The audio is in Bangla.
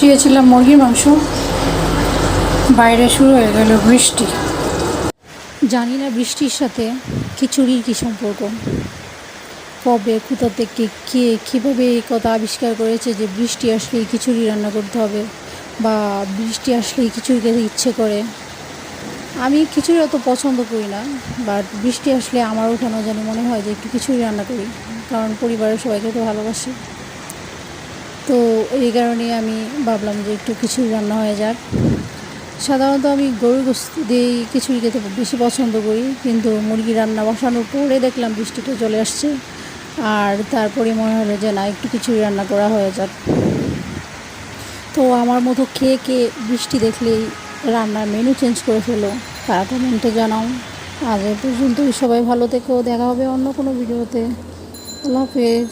বসিয়েছিলাম মুরগির মাংস। বাইরে শুরু হয়ে গেল বৃষ্টি। জানি না বৃষ্টির সাথে খিচুড়ির কী সম্পর্ক। কবে, কোথা থেকে, কে, কীভাবে এই কথা আবিষ্কার করেছে যে বৃষ্টি আসলেই খিচুড়ি রান্না করতে হবে বা বৃষ্টি আসলেই খিচুড়ি খেতে ইচ্ছে করে। আমি খিচুড়ি অত পছন্দ করি না বাট বৃষ্টি আসলে আমারও কেন জানি মনে হয় যে একটু খিচুড়ি রান্না করি, কারণ পরিবারের সবাই খেতে ভালোবাসে। তো এই কারণে আমি ভাবলাম যে একটু খিচুড়ি রান্না হয়ে যাক। সাধারণত আমি গরুর গোস্ত দিয়েই খিচুড়ি খেতে বেশি পছন্দ করি, কিন্তু মুরগি রান্না বসানোর পরে দেখলাম বৃষ্টিটা চলে আসছে আর তারপরে মনে হলো যে না, একটু খিচুড়ি রান্না করা হয়ে যাক। তো আমার মতো কে কে বৃষ্টি দেখলেই রান্নার মেনু চেঞ্জ করে ফেলো, তারা কমেন্টে জানাও। আজ পর্যন্তই, সবাই ভালো থেকো, দেখা হবে অন্য কোনো ভিডিওতে আল্লাহ হাফেজ।